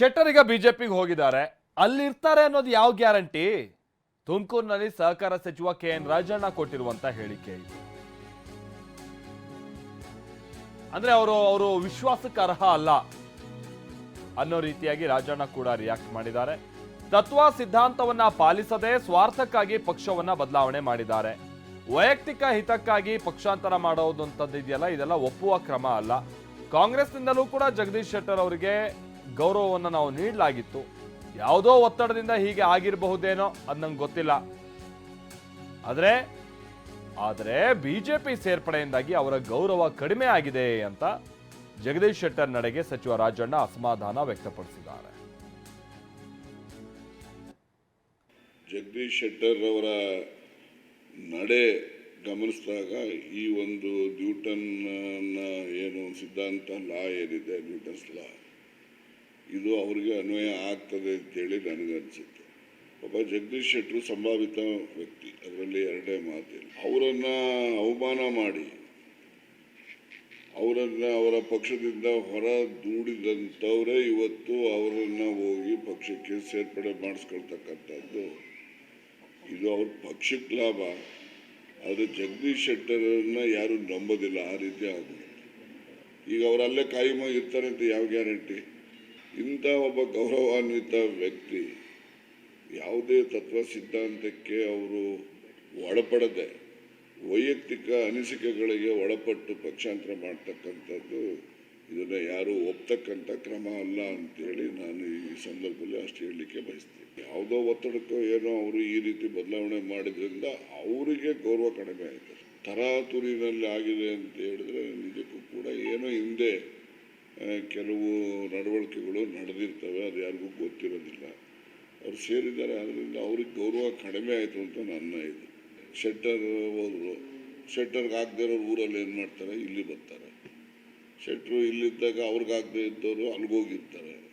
ಶೆಟ್ಟರ್ ಈಗ ಬಿಜೆಪಿಗೆ ಹೋಗಿದ್ದಾರೆ. ಅಲ್ಲಿರ್ತಾರೆ ಅನ್ನೋದು ಯಾವ ಗ್ಯಾರಂಟಿ? ತುಮಕೂರಿನಲ್ಲಿ ಸಹಕಾರ ಸಚಿವ ಕೆ ಎನ್ ರಾಜಣ್ಣ ಕೊಟ್ಟಿರುವಂತ ಹೇಳಿಕೆ ಇದು. ಅಂದ್ರೆ ಅವರು ಅವರು ವಿಶ್ವಾಸಕ್ಕರ್ಹ ಅಲ್ಲ ಅನ್ನೋ ರೀತಿಯಾಗಿ ರಾಜಣ್ಣ ಕೂಡ ರಿಯಾಕ್ಟ್ ಮಾಡಿದ್ದಾರೆ. ತತ್ವ ಸಿದ್ಧಾಂತವನ್ನ ಪಾಲಿಸದೆ ಸ್ವಾರ್ಥಕ್ಕಾಗಿ ಪಕ್ಷವನ್ನ ಬದಲಾವಣೆ ಮಾಡಿದ್ದಾರೆ. ವೈಯಕ್ತಿಕ ಹಿತಕ್ಕಾಗಿ ಪಕ್ಷಾಂತರ ಮಾಡೋದು ಇದೆಯಲ್ಲ ಇದೆಲ್ಲ ಒಪ್ಪುವ ಕ್ರಮ ಅಲ್ಲ. ಕಾಂಗ್ರೆಸ್ನಿಂದಲೂ ಕೂಡ ಜಗದೀಶ್ ಶೆಟ್ಟರ್ ಅವರಿಗೆ ಗೌರವವನ್ನು ನಾವು ನೀಡಲಾಗಿತ್ತು. ಯಾವುದೋ ಒತ್ತಡದಿಂದ ಹೀಗೆ ಆಗಿರಬಹುದೇನೋ ಅದು ನಂಗೆ ಗೊತ್ತಿಲ್ಲ. ಆದರೆ ಆದರೆ ಬಿ ಜೆ ಪಿ ಸೇರ್ಪಡೆಯಿಂದಾಗಿ ಅವರ ಗೌರವ ಕಡಿಮೆ ಆಗಿದೆ ಅಂತ ಜಗದೀಶ್ ಶೆಟ್ಟರ್ ನಡೆಗೆ ಸಚಿವ ರಾಜಣ್ಣ ಅಸಮಾಧಾನ ವ್ಯಕ್ತಪಡಿಸಿದ್ದಾರೆ. ಜಗದೀಶ್ ಶೆಟ್ಟರ್ ಅವರ ನಡೆ ಗಮನಿಸಿದಾಗ ಈ ಒಂದು ನ್ಯೂಟನ್ ಏನು ಸಿದ್ಧಾಂತ ಲಾ ಏನಿದೆ, ನ್ಯೂಟನ್ಸ್ ಲಾ ಇದು ಅವರಿಗೆ ಅನ್ವಯ ಆಗ್ತದೆ ಅಂತೇಳಿ ನನಗನ್ಸುತ್ತೆ ಒಬ್ಬ ಜಗದೀಶ್ ಶೆಟ್ಟರು ಸಂಭಾವಿತ ವ್ಯಕ್ತಿ, ಅದರಲ್ಲಿ ಎರಡೇ ಮಾತಿಲ್ಲ ಅವರನ್ನು ಅವಮಾನ ಮಾಡಿ, ಅವರನ್ನು ಅವರ ಪಕ್ಷದಿಂದ ಹೊರ ದೂಡಿದಂಥವರೇ ಇವತ್ತು ಅವರನ್ನು ಹೋಗಿ ಪಕ್ಷಕ್ಕೆ ಸೇರ್ಪಡೆ ಮಾಡಿಸ್ಕೊಳ್ತಕ್ಕಂಥದ್ದು. ಇದು ಅವ್ರ ಪಕ್ಷಕ್ಕೆ ಲಾಭ. ಆದರೆ ಜಗದೀಶ್ ಶೆಟ್ಟರನ್ನ ಯಾರು ನಂಬೋದಿಲ್ಲ. ಆ ರೀತಿ ಆಗುತ್ತೆ ಈಗ ಅವರಲ್ಲೇ ಇರ್ತಾರೆ ಅಂತ ಯಾವ ಗ್ಯಾರಂಟಿ? ಇಂಥ ಒಬ್ಬ ಗೌರವಾನ್ವಿತ ವ್ಯಕ್ತಿ ಯಾವುದೇ ತತ್ವ ಸಿದ್ಧಾಂತಕ್ಕೆ ಅವರು ಒಳಪಡದೆ ವೈಯಕ್ತಿಕ ಅನಿಸಿಕೆಗಳಿಗೆ ಒಳಪಟ್ಟು ಪಕ್ಷಾಂತರ ಮಾಡ್ತಕ್ಕಂಥದ್ದು ಇದನ್ನು ಯಾರು ಒಪ್ತಕ್ಕಂಥ ಕ್ರಮ ಅಲ್ಲ ಅಂತೇಳಿ ನಾನು ಈ ಸಂದರ್ಭದಲ್ಲಿ ಅಷ್ಟು ಹೇಳಲಿಕ್ಕೆ ಬಯಸ್ತೀನಿ. ಯಾವುದೋ ಒತ್ತಡಕ್ಕೋ ಏನೋ ಅವರು ಈ ರೀತಿ ಬದಲಾವಣೆ ಮಾಡಿದ್ರಿಂದ ಅವರಿಗೆ ಗೌರವ ಕಡಿಮೆ ಆಯಿತು. ತರಾತುರಿನಲ್ಲಿ ಆಗಿದೆ ಅಂತ ಹೇಳಿದ್ರೆ ನಿಜಕ್ಕೂ ಕೂಡ ಏನೋ ಹಿಂದೆ ಕೆಲವು ನಡವಳಿಕೆಗಳು ನಡೆದಿರ್ತವೆ, ಅದು ಯಾರಿಗೂ ಗೊತ್ತಿರೋದಿಲ್ಲ. ಅವ್ರು ಸೇರಿದ್ದಾರೆ ಅದರಿಂದ ಅವ್ರಿಗೆ ಗೌರವ ಕಡಿಮೆ ಆಯಿತು ಅಂತ ನನ್ನ ಇದು. ಶೆಟ್ಟರ್ ಹೋದರು. ಶೆಟ್ಟರ್ಗೆ ಆಗದೆ ಇರೋರು ಊರಲ್ಲಿ ಏನು ಮಾಡ್ತಾರೆ? ಇಲ್ಲಿ ಬರ್ತಾರೆ. ಶೆಟ್ರು ಇಲ್ಲಿದ್ದಾಗ ಅವ್ರಿಗಾಗದೆ ಇದ್ದವರು ಅಲ್ಗೋಗಿರ್ತಾರೆ